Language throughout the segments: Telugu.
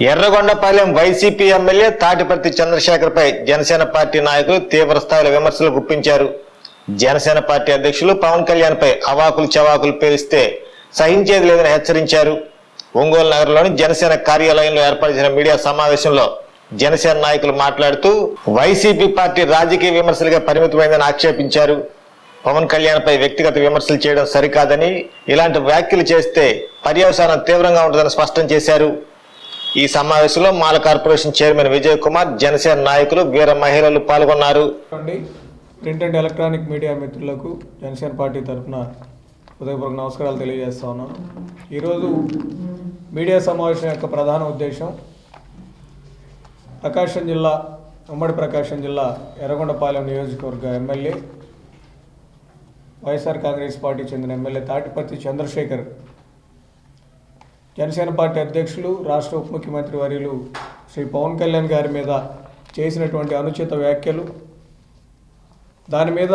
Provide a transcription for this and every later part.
ఎర్రగొండపాలెం వైసీపీ ఎమ్మెల్యే తాటిపర్తి చంద్రశేఖర్పై జనసేన పార్టీ నాయకులు తీవ్ర స్థాయిలో విమర్శలు గుప్పించారు. జనసేన పార్టీ అధ్యక్షులు పవన్ కళ్యాణ్ పై అవాకులు చవాకులు పేలిస్తే సహించేది లేదని హెచ్చరించారు. ఒంగోలు నగరంలోని జనసేన కార్యాలయంలో ఏర్పాటు చేసిన మీడియా సమావేశంలో జనసేన నాయకులు మాట్లాడుతూ వైసీపీ పార్టీ రాజకీయ విమర్శలుగా పరిమితమైందని ఆక్షేపించారు. పవన్ కళ్యాణ్ పై వ్యక్తిగత విమర్శలు చేయడం సరికాదని ఇలాంటి వ్యాఖ్యలు చేస్తే పర్యవసానం తీవ్రంగా ఉంటుందని స్పష్టం చేశారు. ఈ సమావేశంలో మాల కార్పొరేషన్ చైర్మన్ విజయ్ కుమార్ జనసేన నాయకులు వీర మహిళలు పాల్గొన్నారు. ప్రింట్ అండ్ ఎలక్ట్రానిక్ మీడియా మిత్రులకు జనసేన పార్టీ తరఫున హృదయపూర్వక నమస్కారాలు తెలియజేస్తా ఉన్నాను. ఈరోజు మీడియా సమావేశం యొక్క ప్రధాన ఉద్దేశం ప్రకాశం జిల్లా ఉమ్మడి ప్రకాశం జిల్లా ఎర్రగొండపాలెం నియోజకవర్గ ఎమ్మెల్యే వైఎస్ఆర్ కాంగ్రెస్ పార్టీ చెందిన ఎమ్మెల్యే తాటిపత్తి చంద్రశేఖర్ జనసేన పార్టీ అధ్యక్షులు రాష్ట్ర ఉప ముఖ్యమంత్రి వర్యులు శ్రీ పవన్ కళ్యాణ్ గారి మీద చేసినటువంటి అనుచిత వ్యాఖ్యలు. దాని మీద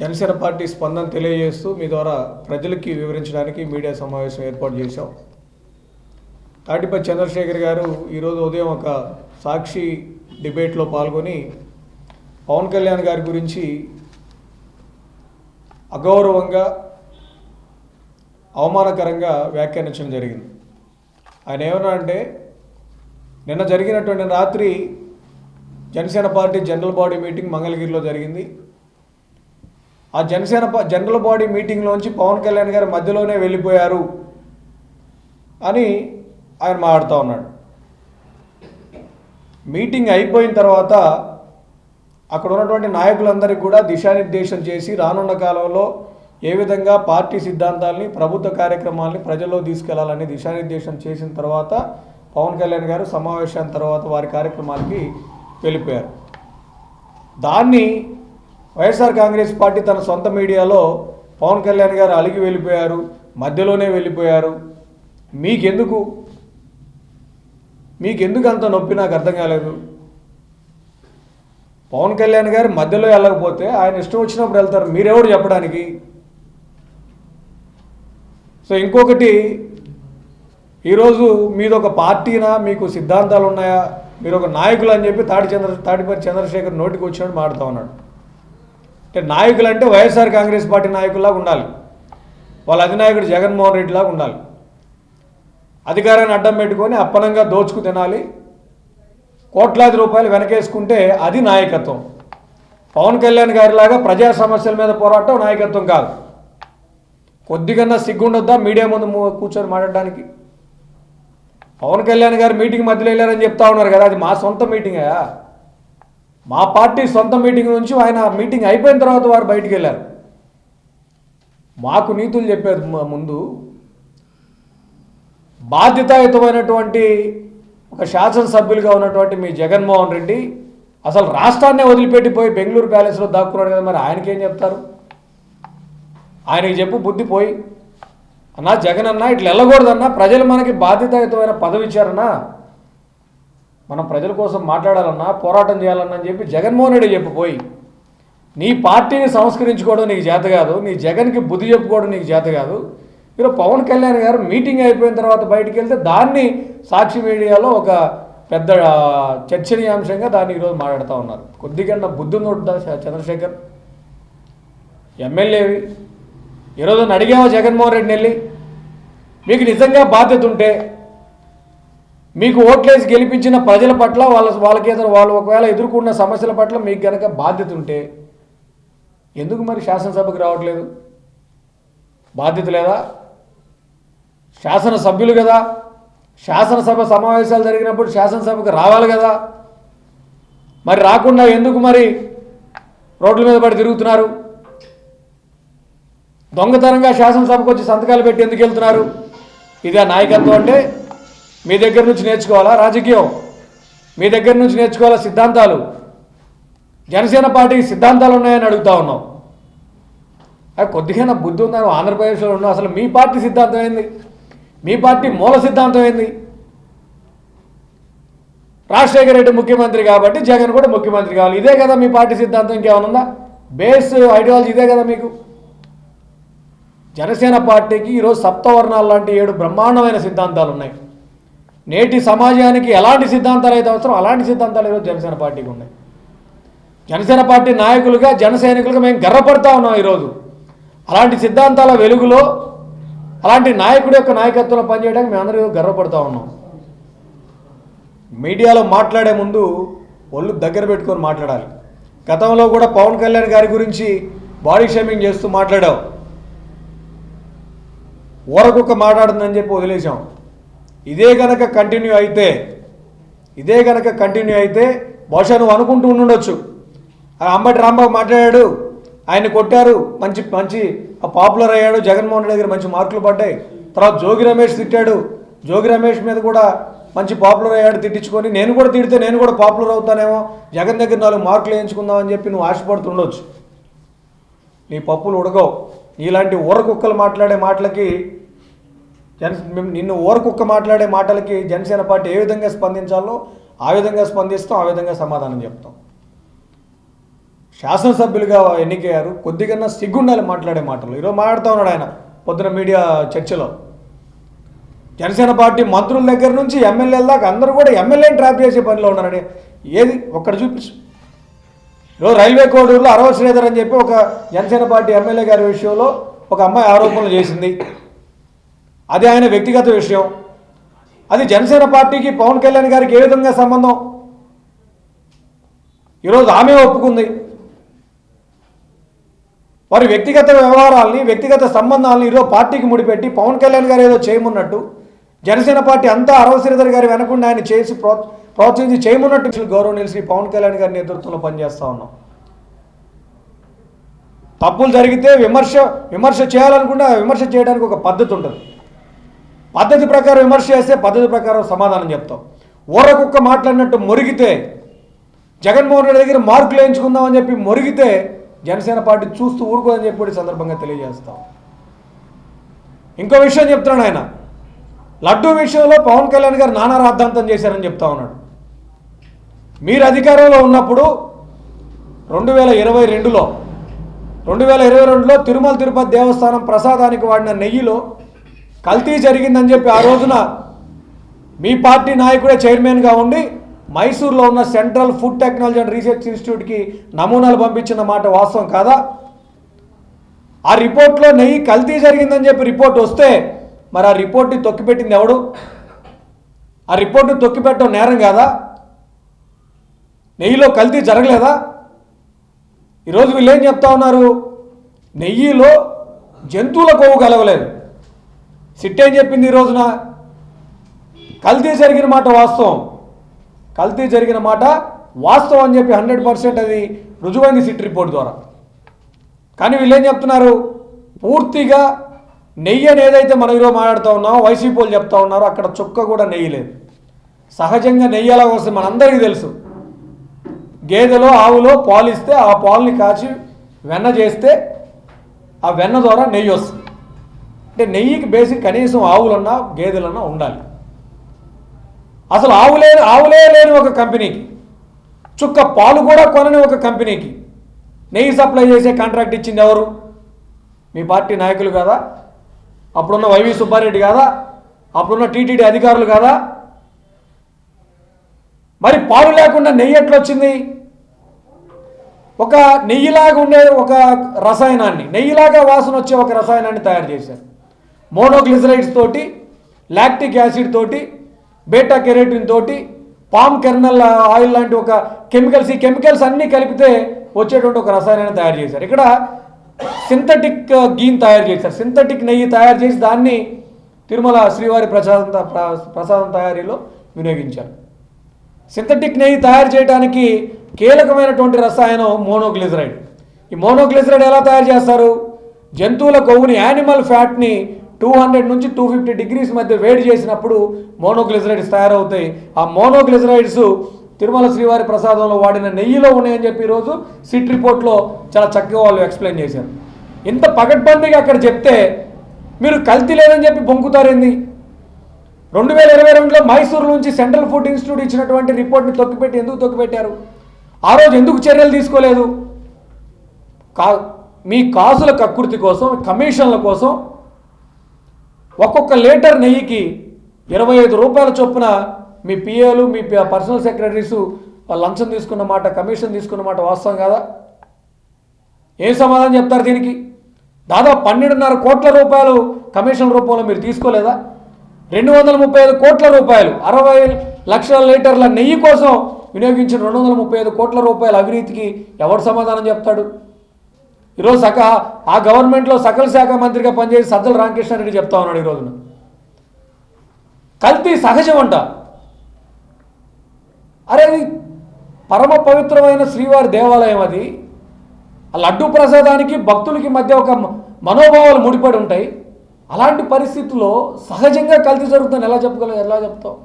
జనసేన పార్టీ స్పందన తెలియజేస్తూ మీ ద్వారా ప్రజలకి వివరించడానికి మీడియా సమావేశం ఏర్పాటు చేశాం. తాటిపతి చంద్రశేఖర్ గారు ఈరోజు ఉదయం ఒక సాక్షి డిబేట్లో పాల్గొని పవన్ కళ్యాణ్ గారి గురించి అగౌరవంగా అవమానకరంగా వ్యాఖ్యానించడం జరిగింది. ఆయన ఏమన్నా అంటే నిన్న జరిగినటువంటి రాత్రి Janasena party general body meeting మంగళగిరిలో జరిగింది. ఆ జనసేన జనరల్ బాడీ మీటింగ్లోంచి పవన్ కళ్యాణ్ గారు మధ్యలోనే వెళ్ళిపోయారు అని ఆయన మాట్లాడుతూ ఉన్నాడు. మీటింగ్ అయిపోయిన తర్వాత అక్కడ ఉన్నటువంటి నాయకులందరికీ కూడా దిశానిర్దేశం చేసి రానున్న కాలంలో ఏ విధంగా పార్టీ సిద్ధాంతాల్ని ప్రభుత్వ కార్యక్రమాల్ని ప్రజల్లో తీసుకెళ్ళాలని దిశానిర్దేశం చేసిన తర్వాత పవన్ కళ్యాణ్ గారు సమావేశం తర్వాత వారి కార్యక్రమాలకి వెళ్ళిపోయారు. దాన్ని వైఎస్ఆర్ కాంగ్రెస్ పార్టీ తన సొంత మీడియాలో పవన్ కళ్యాణ్ గారు అలిగి వెళ్ళిపోయారు మధ్యలోనే వెళ్ళిపోయారు. మీకెందుకు? మీకెందుకు అంత నొప్పి? నాకు అర్థం కాలేదు. పవన్ కళ్యాణ్ గారు మధ్యలో వెళ్ళకపోతే ఆయన ఇష్టం వచ్చినప్పుడు వెళ్తారు. మీరెవరు చెప్పడానికి? సో ఇంకొకటి ఈరోజు మీద ఒక పార్టీనా మీకు సిద్ధాంతాలు ఉన్నాయా మీరు ఒక నాయకులు అని చెప్పి తాటి చంద్ర తాటిపతి చంద్రశేఖర్ నోటికి వచ్చినట్టు మాడుతూ ఉన్నాడు. అంటే నాయకులు అంటే వైఎస్ఆర్ కాంగ్రెస్ పార్టీ నాయకుల్లాగా ఉండాలి. వాళ్ళ అధినాయకుడు జగన్మోహన్ రెడ్డిలాగా ఉండాలి. అధికారాన్ని అడ్డం పెట్టుకొని అప్పనంగా దోచుకు తినాలి. కోట్లాది రూపాయలు వెనకేసుకుంటే అది నాయకత్వం. పవన్ కళ్యాణ్ గారిలాగా ప్రజా సమస్యల మీద పోరాటం నాయకత్వం కాదు. కొద్దిగన్నా సిగ్గుండొద్దా మీడియా ముందు కూర్చొని మాట్లాడడానికి? పవన్ కళ్యాణ్ గారు మీటింగ్ మధ్యలో వెళ్ళారని చెప్తా ఉన్నారు కదా అది మా సొంత మీటింగా మా పార్టీ సొంత మీటింగ్ నుంచి ఆయన మీటింగ్ అయిపోయిన తర్వాత వారు బయటికి వెళ్ళారు. మాకు నీతులు చెప్పేది ముందు. బాధ్యతాయుతమైనటువంటి ఒక శాసనసభ్యులుగా ఉన్నటువంటి మీ జగన్మోహన్ రెడ్డి అసలు రాష్ట్రాన్నే వదిలిపెట్టిపోయి బెంగళూరు ప్యాలెస్లో దాక్కున్నాడు కదా మరి ఆయనకేం చెప్తారు? ఆయనకి చెప్పు బుద్ధి పోయి. అన్నా జగన్ అన్న ఇట్లా వెళ్ళకూడదన్నా ప్రజలు మనకి బాధ్యతాయుతమైన పదవి ఇచ్చారన్నా మనం ప్రజల కోసం మాట్లాడాలన్నా పోరాటం చేయాలన్నా అని చెప్పి జగన్మోహన్ రెడ్డి చెప్పిపోయి నీ పార్టీని సంస్కరించుకోవడం నీకు చేత కాదు నీ జగన్కి బుద్ధి చెప్పుకోవడం నీకు చేత కాదు. ఈరోజు పవన్ కళ్యాణ్ గారు మీటింగ్ అయిపోయిన తర్వాత బయటికి వెళ్తే దాన్ని సాక్షి మీడియాలో ఒక పెద్ద చర్చనీయాంశంగా దాన్ని ఈరోజు మాట్లాడుతూ ఉన్నారు. కొద్దిగా బుద్ధి ఉందా చంద్రశేఖర్? ఎమ్మెల్యేవి? ఈరోజు నన్ను అడిగావా జగన్మోహన్ రెడ్డిని వెళ్ళి మీకు నిజంగా బాధ్యత ఉంటే మీకు ఓట్లేసి గెలిపించిన ప్రజల పట్ల వాళ్ళ వాళ్ళకి వాళ్ళు ఒకవేళ ఎదుర్కొన్న సమస్యల పట్ల మీకు గనక బాధ్యత ఉంటే ఎందుకు మరి శాసనసభకు రావట్లేదు? బాధ్యత లేదా? శాసనసభ్యులు కదా. శాసనసభ సమావేశాలు జరిగినప్పుడు శాసనసభకు రావాలి కదా. మరి రాకుండా ఎందుకు మరి రోడ్ల మీద పడి తిరుగుతున్నారు? దొంగతనంగా శాసనసభకు వచ్చి సంతకాలు పెట్టి ఎందుకు వెళ్తున్నారు? ఇదే నాయకత్వం అంటే మీ దగ్గర నుంచి నేర్చుకోవాలా? రాజకీయం. మీ దగ్గర నుంచి నేర్చుకోవాలా సిద్ధాంతాలు? జనసేన పార్టీకి సిద్ధాంతాలు ఉన్నాయని అడుగుతా ఉన్నాం. అది కొద్దిగా బుద్ధి ఉందని ఆంధ్రప్రదేశ్లో ఉన్నాం అసలు మీ పార్టీ సిద్ధాంతం ఏంది? మీ పార్టీ మూల సిద్ధాంతం ఏంది? రాజశేఖర రెడ్డి ముఖ్యమంత్రి కాబట్టి జగన్ కూడా ముఖ్యమంత్రి కావాలి. ఇదే కదా మీ పార్టీ సిద్ధాంతం ఇంకేమైనా ఉందా? బేస్ ఐడియాలజీ ఇదే కదా మీకు? జనసేన పార్టీకి ఈరోజు సప్తవర్ణాలు లాంటి ఏడు బ్రహ్మాండమైన సిద్ధాంతాలు ఉన్నాయి. నేటి సమాజానికి ఎలాంటి సిద్ధాంతాలు అయితే అవసరం అలాంటి సిద్ధాంతాలు ఈరోజు జనసేన పార్టీకి ఉన్నాయి. జనసేన పార్టీ నాయకులుగా జన సైనికులుగా మేము గర్వపడతా ఉన్నాం ఈరోజు. అలాంటి సిద్ధాంతాల వెలుగులో అలాంటి నాయకుడి యొక్క నాయకత్వంలో పనిచేయడానికి మేమందరూ గర్వపడతా ఉన్నాం. మీడియాలో మాట్లాడే ముందు ఒళ్ళు దగ్గర పెట్టుకొని మాట్లాడాలి. గతంలో కూడా పవన్ కళ్యాణ్ గారి గురించి బాడీ షేమింగ్ చేస్తూ మాట్లాడావు. ఊరకొక మాట్లాడుతుందని చెప్పి వదిలేసాం ఇదే గనక కంటిన్యూ అయితే ఇదే గనక కంటిన్యూ అయితే బహుశా నువ్వు అనుకుంటూ ఉండుండొచ్చు. అంబటి రాంబాబు మాట్లాడాడు ఆయన కొట్టారు మంచి మంచి పాపులర్ అయ్యాడు జగన్మోహన్ రెడ్డి దగ్గర మంచి మార్కులు పడ్డాయి. తర్వాత జోగి రమేష్ తిట్టాడు. జోగి రమేష్ మీద కూడా మంచి పాపులర్ అయ్యాడు తిట్టించుకొని నేను కూడా తిడితే నేను కూడా పాపులర్ అవుతానేమో జగన్ దగ్గర నాలుగు మార్కులు వేయించుకుందామని చెప్పి నువ్వు ఆశపడుతుండొచ్చు నీ పప్పులు ఉడకవు. ఇలాంటి ఊరకుక్కలు మాట్లాడే మాటలకి జన మేము నిన్ను ఊరకుక్క మాట్లాడే మాటలకి జనసేన పార్టీ ఏ విధంగా స్పందించాలో ఆ విధంగా స్పందిస్తాం ఆ విధంగా సమాధానం చెప్తాం. శాసనసభ్యులుగా ఎన్నికయ్యారు కొద్దిగా సిగ్గుండాలి మాట్లాడే మాటలు. ఈరోజు మాట్లాడుతూ ఉన్నాడు ఆయన పొద్దున మీడియా చర్చలో. జనసేన పార్టీ మంత్రుల దగ్గర నుంచి ఎమ్మెల్యేల దాకా అందరూ కూడా ఎమ్మెల్యేని ట్రాప్ చేసే పనిలో ఉన్నారని ఏది ఒక్కడ చూపించు. ఈరోజు రైల్వే కోడూరులో అరవ శ్రీధర్ అని చెప్పి ఒక జనసేన పార్టీ ఎమ్మెల్యే గారి విషయంలో ఒక అమ్మాయి ఆరోపణలు చేసింది. అది ఆయన వ్యక్తిగత విషయం. అది జనసేన పార్టీకి పవన్ కళ్యాణ్ గారికి ఏ విధంగా సంబంధం? ఈరోజు ఆమె ఒప్పుకుంది. వారి వ్యక్తిగత వ్యవహారాల్ని వ్యక్తిగత సంబంధాలని ఈరోజు పార్టీకి ముడిపెట్టి పవన్ కళ్యాణ్ గారు ఏదో చేయమన్నట్టు జనసేన పార్టీ అంతా అరవ శ్రీధర్ గారి వెనకుండా ఆయన చేసి ప్రో ప్రోత్సహించి చేయమన్నట్టు గౌరవనీయులు శ్రీ పవన్ కళ్యాణ్ గారి నేతృత్వంలో పనిచేస్తూ ఉన్నాం. తప్పులు జరిగితే విమర్శ విమర్శ చేయాలనుకుంటే ఆ విమర్శ చేయడానికి ఒక పద్ధతి ఉంటుంది. పద్ధతి ప్రకారం విమర్శ చేస్తే పద్ధతి ప్రకారం సమాధానం చెప్తాం. ఓరకుక్క మాట్లాడినట్టు మొరిగితే జగన్మోహన్ రెడ్డి దగ్గర మార్కులు వేయించుకుందామని చెప్పి మొరిగితే జనసేన పార్టీ చూస్తూ ఊరుకోదని చెప్పి కూడా సందర్భంగా తెలియజేస్తాం. ఇంకో విషయం చెప్తున్నాడు ఆయన. లడ్డూ విషయంలో పవన్ కళ్యాణ్ గారు నానా రాద్ధాంతం చేశారని చెప్తా ఉన్నాడు. మీరు అధికారంలో ఉన్నప్పుడు రెండు వేల ఇరవై రెండులో రెండు వేల ఇరవై రెండులో తిరుమల తిరుపతి దేవస్థానం ప్రసాదానికి వాడిన నెయ్యిలో కల్తీ జరిగిందని చెప్పి ఆ రోజున మీ పార్టీ నాయకుడే చైర్మన్గా ఉండి మైసూర్లో ఉన్న central food technology and research ఇన్స్టిట్యూట్కి నమూనాలు పంపించిన మాట వాస్తవం కాదా? ఆ రిపోర్ట్లో నెయ్యి కల్తీ జరిగిందని చెప్పి రిపోర్ట్ వస్తే మరి ఆ రిపోర్ట్ని తొక్కిపెట్టింది ఎవడు? ఆ రిపోర్ట్ని తొక్కిపెట్టడం నేరం కాదా? నెయ్యిలో కల్తీ జరగలేదా? ఈరోజు వీళ్ళు ఏం చెప్తా ఉన్నారు? నెయ్యిలో జంతువుల కొవ్వు కలవలేదు. సిట్ ఏం చెప్పింది ఈ రోజున? కల్తీ జరిగిన మాట వాస్తవం. కల్తీ జరిగిన మాట వాస్తవం అని చెప్పి హండ్రెడ్ పర్సెంట్ అది రుజువైంది సిట్ రిపోర్ట్ ద్వారా. కానీ వీళ్ళు ఏం చెప్తున్నారు? పూర్తిగా నెయ్యి అని ఏదైతే మనం ఈరోజు మాట్లాడుతూ ఉన్నామో వైసీపీలు చెప్తా ఉన్నారో అక్కడ చుక్క కూడా నెయ్యి లేదు. సహజంగా నెయ్యి ఎలా వస్తుంది మనందరికీ తెలుసు. గేదెలో ఆవులో పాలు ఇస్తే ఆ పాలుని కాచి వెన్న చేస్తే ఆ వెన్న ద్వారా నెయ్యి వస్తుంది. అంటే నెయ్యికి బేసిక్ కనీసం ఆవులన్నా గేదెలన్నా ఉండాలి. అసలు ఆవులే ఆవులే లేని ఒక కంపెనీకి చుక్క పాలు కూడా కొనని ఒక కంపెనీకి నెయ్యి సప్లై చేసే కాంట్రాక్ట్ ఇచ్చింది ఎవరు? మీ పార్టీ నాయకులు కాదా? అప్పుడున్న వైవి సుబ్బారెడ్డి కాదా? అప్పుడున్న టీటీడీ అధికారులు కాదా? మరి పాలు లేకుండా నెయ్యి ఎట్లా వచ్చింది ఒక నెయ్యిలాగా ఉండే ఒక రసాయనాన్ని నెయ్యిలాగా వాసన వచ్చే ఒక రసాయనాన్ని తయారు చేశారు. మోనోగ్లిసరైడ్స్ తోటి లాక్టిక్ యాసిడ్ తోటి బేటా కెరేటిన్ తోటి పామ్ కెర్నల్ ఆయిల్ లాంటి ఒక కెమికల్స్ ఈ కెమికల్స్ అన్నీ కలిపితే వచ్చేటువంటి ఒక రసాయనాన్ని తయారు చేశారు. ఇక్కడ సింథటిక్ గీన్ తయారు చేశారు. సింథటిక్ నెయ్యి తయారు చేసి దాన్ని తిరుమల శ్రీవారి ప్రసాదం త- ప్ర- ప్రసాదం తయారీలో వినియోగించారు. సింథటిక్ నెయ్యి తయారు చేయడానికి కీలకమైనటువంటి రసాయనం మోనోగ్లిజరైడ్ ఈ మోనోగ్లిజరైడ్ ఎలా తయారు చేస్తారు? జంతువుల కొవ్వుని యానిమల్ ఫ్యాట్ని టూ హండ్రెడ్ నుంచి టూ ఫిఫ్టీ డిగ్రీస్ మధ్య వేడి చేసినప్పుడు మోనోగ్లిజరైడ్స్ తయారవుతాయి. ఆ మోనోగ్లిజరైడ్స్ తిరుమల శ్రీవారి ప్రసాదంలో వాడిన నెయ్యిలో ఉన్నాయని చెప్పి ఈరోజు సిట్ రిపోర్ట్లో చాలా చక్కగా వాళ్ళు ఎక్స్ప్లెయిన్ చేశారు. ఇంత పగడ్బందీగా అక్కడ చెప్తే మీరు కల్తీ లేదని చెప్పి బొంకుతారేంది? రెండు వేల ఇరవై రెండులో మైసూరు నుంచి సెంట్రల్ ఫుడ్ ఇన్స్టిట్యూట్ ఇచ్చినటువంటి రిపోర్ట్ని తొక్కిపెట్టి ఎందుకు తొక్కిపెట్టారు? ఆ రోజు ఎందుకు చర్యలు తీసుకోలేదు? కా మీ కాసుల కక్కుర్తి కోసం కమిషన్ల కోసం ఒక్కొక్క లీటర్ నెయ్యికి ఇరవై ఐదు రూపాయల చొప్పున మీ పిఏలు మీ పర్సనల్ సెక్రటరీస్ లంచం తీసుకున్న మాట కమిషన్ తీసుకున్న మాట వాస్తవం కాదా? ఏం సమాధానం చెప్తారు దీనికి? దాదాపు పన్నెండున్నర కోట్ల రూపాయలు కమిషన్ రూపంలో మీరు తీసుకోలేదా? రెండు వందల ముప్పై ఐదు కోట్ల రూపాయలు అరవై లక్షల లీటర్ల నెయ్యి కోసం వినియోగించిన రెండు వందల ముప్పై ఐదు కోట్ల రూపాయల అవినీతికి ఎవరు సమాధానం చెప్తాడు? ఈరోజు సక ఆ గవర్నమెంట్లో సకల శాఖ మంత్రిగా పనిచేసి సజ్జల రామకృష్ణారెడ్డి చెప్తా ఉన్నాడు ఈ రోజున. కల్తీ సహజం అంట. అరే అది పరమ పవిత్రమైన శ్రీవారి దేవాలయం అది. ఆ లడ్డు ప్రసాదానికి భక్తులకి మధ్య ఒక మనోభావాలు ముడిపడి ఉంటాయి. అలాంటి పరిస్థితుల్లో సహజంగా కల్తీ జరుగుతుందని ఎలా చెప్పగలరు ఎలా చెప్తావు?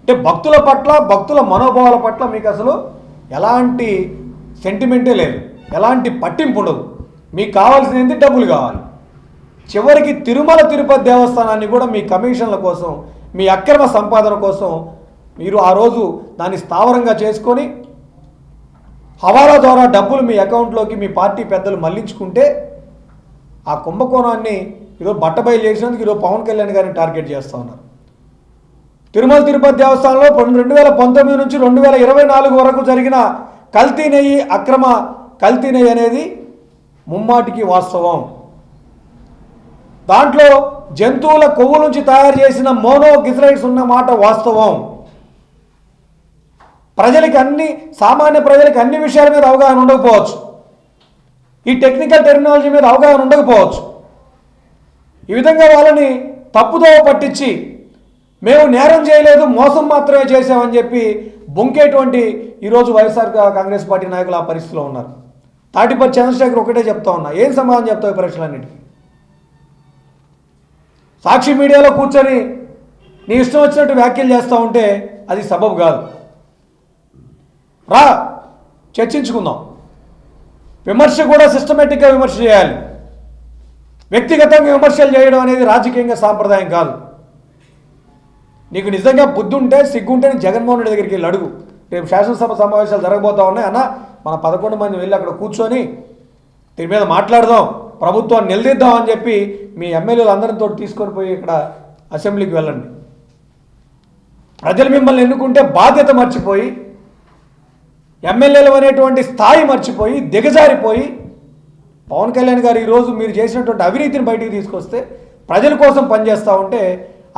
అంటే భక్తుల పట్ల భక్తుల మనోభావాల పట్ల మీకు అసలు ఎలాంటి సెంటిమెంటే లేదు. ఎలాంటి పట్టింపు ఉండదు. మీకు కావాల్సింది డబ్బులు కావాలి. చివరికి తిరుమల తిరుపతి దేవస్థానాన్ని కూడా మీ కమిషన్ల కోసం మీ అక్రమ సంపాదన కోసం మీరు ఆ రోజు దాన్ని స్థావరంగా చేసుకొని హవాలా ద్వారా డబ్బులు మీ అకౌంట్లోకి మీ పార్టీ పెద్దలు మళ్ళించుకుంటే ఆ కుంభకోణాన్ని ఈరోజు బట్టబయలు చేసినందుకు ఈరోజు పవన్ కళ్యాణ్ గారిని టార్గెట్ చేస్తూ ఉన్నారు. తిరుమల తిరుపతి దేవస్థానంలో రెండు వేల పంతొమ్మిది నుంచి రెండు వేల ఇరవై నాలుగు వరకు జరిగిన కల్తీ నెయ్యి అక్రమ కల్తీనే అనేది ముమ్మాటికి వాస్తవం. దాంట్లో జంతువుల కొవ్వు నుంచి తయారు చేసిన మోనో గిజరైడ్స్ ఉన్న మాట వాస్తవం. ప్రజలకి అన్ని సామాన్య ప్రజలకి అన్ని విషయాల మీద అవగాహన ఉండకపోవచ్చు. ఈ టెక్నికల్ టెక్నాలజీ మీద అవగాహన ఉండకపోవచ్చు. ఈ విధంగా వాళ్ళని తప్పుదోవ పట్టించి మేము నేరం చేయలేదు మోసం మాత్రమే చేసామని చెప్పి బొంకేటువంటి ఈరోజు వైఎస్ఆర్ కాంగ్రెస్ పార్టీ నాయకులు ఆ పరిస్థితిలో ఉన్నారు. తాటిపల్లి చంద్రశేఖర్ ఒకటే చెప్తా ఉన్నా. ఏం సమాధానం చెప్తావు ఈ ప్రశ్నలన్నిటికీ? సాక్షి మీడియాలో కూర్చొని నీ ఇష్టం వచ్చినట్టు వ్యాఖ్యలు చేస్తూ ఉంటే అది సబబు కాదు. రా చర్చించుకుందాం. విమర్శ కూడా సిస్టమేటిక్గా విమర్శ చేయాలి. వ్యక్తిగతంగా విమర్శలు చేయడం అనేది రాజకీయంగా సాంప్రదాయం కాదు. నీకు నిజంగా బుద్ధి ఉంటే సిగ్గుంటే నీ జగన్మోహన్ రెడ్డి దగ్గరికి వెళ్ళి అడుగు. రేపు శాసనసభ సమావేశాలు జరగబోతా ఉన్నాయి. అన్న మన పదకొండు మంది వెళ్ళి అక్కడ కూర్చొని దీని మీద మాట్లాడదాం ప్రభుత్వాన్ని నిలదీద్దాం అని చెప్పి మీ ఎమ్మెల్యేలు అందరితో తీసుకొని పోయి ఇక్కడ అసెంబ్లీకి వెళ్ళండి. ప్రజలు మిమ్మల్ని ఎన్నుకుంటే బాధ్యత మర్చిపోయి ఎమ్మెల్యేలు అనేటువంటి స్థాయి మర్చిపోయి దిగజారిపోయి పవన్ కళ్యాణ్ గారు ఈరోజు మీరు చేసినటువంటి అవినీతిని బయటికి తీసుకొస్తే ప్రజల కోసం పనిచేస్తూ ఉంటే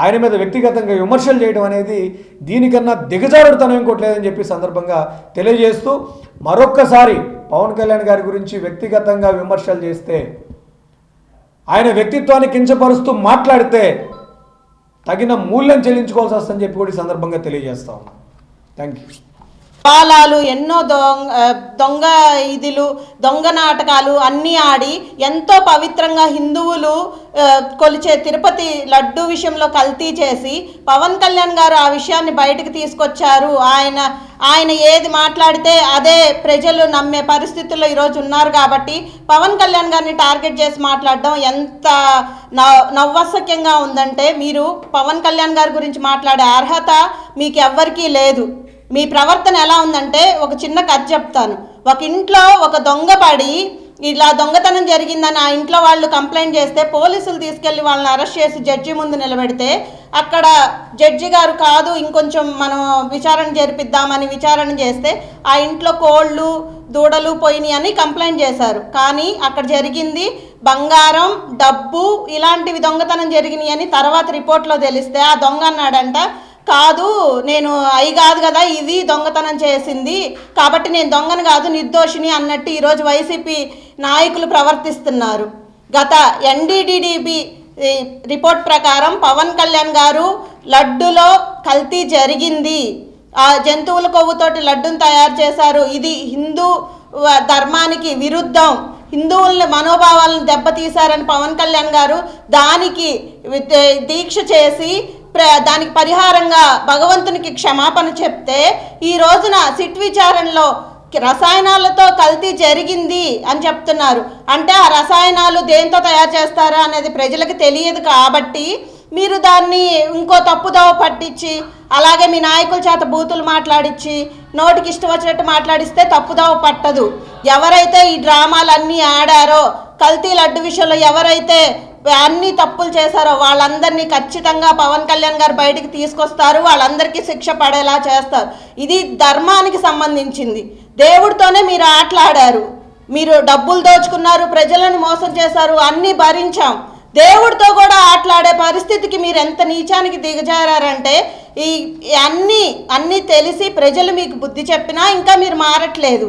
ఆయన మీద వ్యక్తిగతంగా విమర్శలు చేయడం అనేది దీనికన్నా దిగజారుడుతనం ఇంకోటి లేదని చెప్పి సందర్భంగా తెలియజేస్తూ మరొక్కసారి పవన్ కళ్యాణ్ గారి గురించి వ్యక్తిగతంగా విమర్శలు చేస్తే ఆయన వ్యక్తిత్వాన్ని కించపరుస్తూ మాట్లాడితే తగిన మూల్యం చెల్లించుకోవాల్సి వస్తుందని చెప్పి కూడా ఈ సందర్భంగా తెలియజేస్తా ఉన్నాం. థ్యాంక్ యూ పాలాలు ఎన్నో దొంగ దొంగ ఇదిలు దొంగ నాటకాలు అన్నీ ఆడి ఎంతో పవిత్రంగా హిందువులు కొలిచే తిరుపతి లడ్డు విషయంలో కల్తీ చేసి పవన్ కళ్యాణ్ గారు ఆ విషయాన్ని బయటకు తీసుకొచ్చారు. ఆయన ఆయన ఏది మాట్లాడితే అదే ప్రజలు నమ్మే పరిస్థితుల్లో ఈరోజు ఉన్నారు కాబట్టి పవన్ కళ్యాణ్ గారిని టార్గెట్ చేసి మాట్లాడడం ఎంత నవ్ నవ్వసక్యంగా ఉందంటే మీరు పవన్ కళ్యాణ్ గారి గురించి మాట్లాడే అర్హత మీకు ఎవ్వరికీ లేదు. మీ ప్రవర్తన ఎలా ఉందంటే ఒక చిన్న కథ చెప్తాను. ఒక ఇంట్లో ఒక దొంగ పడి ఇలా దొంగతనం జరిగిందని ఆ ఇంట్లో వాళ్ళు కంప్లైంట్ చేస్తే పోలీసులు తీసుకెళ్ళి వాళ్ళని అరెస్ట్ చేసి జడ్జి ముందు నిలబెడితే అక్కడ జడ్జి గారు కాదు ఇంకొంచెం మనం విచారణ జరిపిద్దామని విచారణ చేస్తే ఆ ఇంట్లో కోళ్ళు దూడలు పోయినాయి అని కంప్లైంట్ చేశారు. కానీ అక్కడ జరిగింది బంగారం డబ్బు ఇలాంటివి దొంగతనం జరిగినాయి అని తర్వాత రిపోర్ట్లో తెలిస్తే ఆ దొంగ అన్నాడంట కాదు నేను అయి కాదు కదా ఇది దొంగతనం చేసింది. కాబట్టి నేను దొంగను కాదు నిర్దోషిని అన్నట్టు ఈరోజు వైసీపీ నాయకులు ప్రవర్తిస్తున్నారు. గత ఎన్డీడీడీబీ రిపోర్ట్ ప్రకారం పవన్ కళ్యాణ్ గారు లడ్డులో కల్తీ జరిగింది. ఆ జంతువుల కొవ్వుతోటి లడ్డును తయారు చేశారు. ఇది హిందూ వ- ధర్మానికి విరుద్ధం. హిందువుల మనోభావాలను దెబ్బతీశారని పవన్ కళ్యాణ్ గారు దానికి దీక్ష చేసి దానికి పరిహారంగా భగవంతునికి క్షమాపణ చెప్తే ఈ రోజున సిట్ విచారణలో రసాయనాలతో కల్తీ జరిగింది అని చెప్తున్నారు. అంటే ఆ రసాయనాలు దేంతో తయారు చేస్తారా అనేది ప్రజలకు తెలియదు కాబట్టి మీరు దాన్ని ఇంకో తప్పుదోవ పట్టించి అలాగే మీ నాయకుల చేత బూతులు మాట్లాడించి నోటికి ఇష్టం వచ్చినట్టు మాట్లాడిస్తే తప్పుదోవ పట్టదు. ఎవరైతే ఈ డ్రామాలన్నీ ఆడారో కల్తీ లడ్డు విషయంలో ఎవరైతే అన్ని తప్పులు చేశారో వాళ్ళందరినీ ఖచ్చితంగా పవన్ కళ్యాణ్ గారు బయటికి తీసుకొస్తారు వాళ్ళందరికీ శిక్ష పడేలా చేస్తారు. ఇది ధర్మానికి సంబంధించింది. దేవుడితోనే మీరు ఆటలాడారు. మీరు డబ్బులు దోచుకున్నారు ప్రజలను మోసం చేశారు అన్నీ భరించాం. దేవుడితో కూడా ఆటలాడే పరిస్థితికి మీరు ఎంత నీచానికి దిగజారంటే ఈ ఈ అన్నీ అన్నీ తెలిసి ప్రజలు మీకు బుద్ధి చెప్పినా ఇంకా మీరు మారట్లేదు.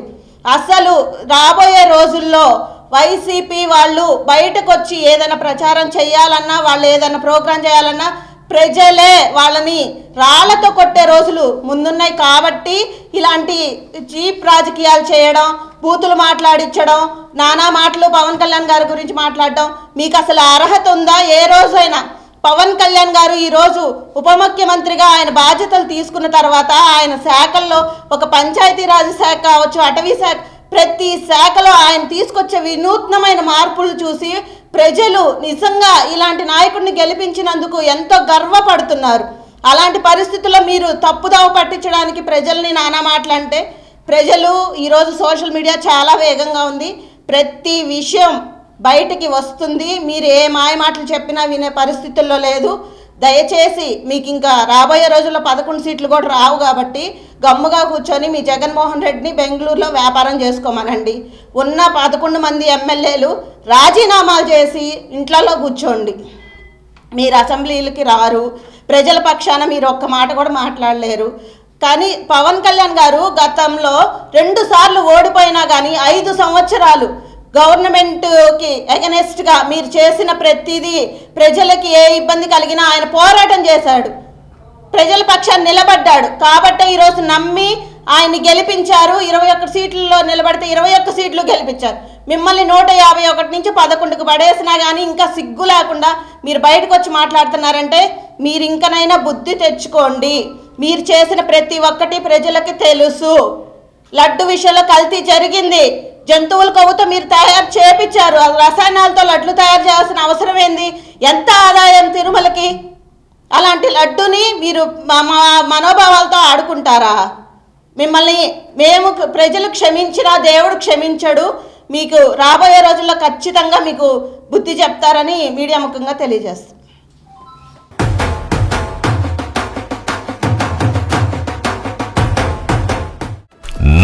అసలు రాబోయే రోజుల్లో వైసీపీ వాళ్ళు బయటకు వచ్చి ఏదైనా ప్రచారం చేయాలన్నా వాళ్ళు ఏదైనా ప్రోగ్రాం చేయాలన్నా ప్రజలే వాళ్ళని రాళ్ళతో కొట్టే రోజులు ముందున్నాయి కాబట్టి ఇలాంటి చీప్ రాజకీయాలు చేయడం బూతులు మాట్లాడించడం నానా మాటలు పవన్ కళ్యాణ్ గారి గురించి మాట్లాడడం మీకు అసలు అర్హత ఉందా? ఏ రోజైనా పవన్ కళ్యాణ్ గారు ఈరోజు ఉప ముఖ్యమంత్రిగా ఆయన బాధ్యతలు తీసుకున్న తర్వాత ఆయన శాఖల్లో ఒక పంచాయతీరాజ్ శాఖ కావచ్చు అటవీ శాఖ ప్రతి శాఖలో ఆయన తీసుకొచ్చే వినూత్నమైన మార్పులు చూసి ప్రజలు నిజంగా ఇలాంటి నాయకుడిని గెలిపించినందుకు ఎంతో గర్వపడుతున్నారు. అలాంటి పరిస్థితుల్లో మీరు తప్పుదావ పట్టించడానికి ప్రజల్ని నానా మాటలంటే ప్రజలు ఈరోజు సోషల్ మీడియా చాలా వేగంగా ఉంది. ప్రతి విషయం బయటికి వస్తుంది. మీరు ఏ మాయ మాటలు చెప్పినా వినే పరిస్థితుల్లో లేదు. దయచేసి మీకు ఇంకా రాబోయే రోజుల్లో పదకొండు సీట్లు కూడా రావు కాబట్టి గమ్ముగా కూర్చొని మీ జగన్మోహన్ రెడ్డిని బెంగళూరులో వ్యాపారం చేసుకోమనండి. ఉన్న పదకొండు మంది ఎమ్మెల్యేలు రాజీనామాలు చేసి ఇంట్లలో కూర్చోండి. మీరు అసెంబ్లీలకి రారు ప్రజల పక్షాన మీరు ఒక్క మాట కూడా మాట్లాడలేరు. కానీ పవన్ కళ్యాణ్ గారు గతంలో రెండు సార్లు ఓడిపోయినా కానీ ఐదు సంవత్సరాలు గవర్నమెంట్కి ఎగనెస్ట్గా మీరు చేసిన ప్రతిదీ ప్రజలకి ఏ ఇబ్బంది కలిగినా ఆయన పోరాటం చేశాడు. ప్రజల పక్షాన్ని నిలబడ్డాడు. కాబట్టి ఈరోజు నమ్మి ఆయన్ని గెలిపించారు. ఇరవై ఒక్క సీట్లలో నిలబడితే ఇరవై ఒక్క సీట్లు గెలిపించారు. మిమ్మల్ని నూట యాభై ఒకటి నుంచి పదకొండుకు పడేసినా కానీ ఇంకా సిగ్గు లేకుండా మీరు బయటకు వచ్చి మాట్లాడుతున్నారంటే మీరు ఇంకనైనా బుద్ధి తెచ్చుకోండి. మీరు చేసిన ప్రతి ఒక్కటి ప్రజలకి తెలుసు. లడ్డు విషయంలో కల్తీ జరిగింది. జంతువుల కొవ్వుతో మీరు తయారు చేపించారు. ఆ రసాయనాలతో లడ్లు తయారు చేయాల్సిన అవసరం ఏంది? ఎంత ఆదాయం తిరుమలకి? అలాంటి లడ్డుని మీరు మా- మా మనోభావాలతో ఆడుకుంటారా? మిమ్మల్ని మేము ప్రజలు క్షమించినా దేవుడు క్షమించడు. మీకు రాబోయే రోజుల్లో ఖచ్చితంగా మీకు బుద్ధి చెప్తారని మీడియా ముఖంగా తెలియజేస్తాం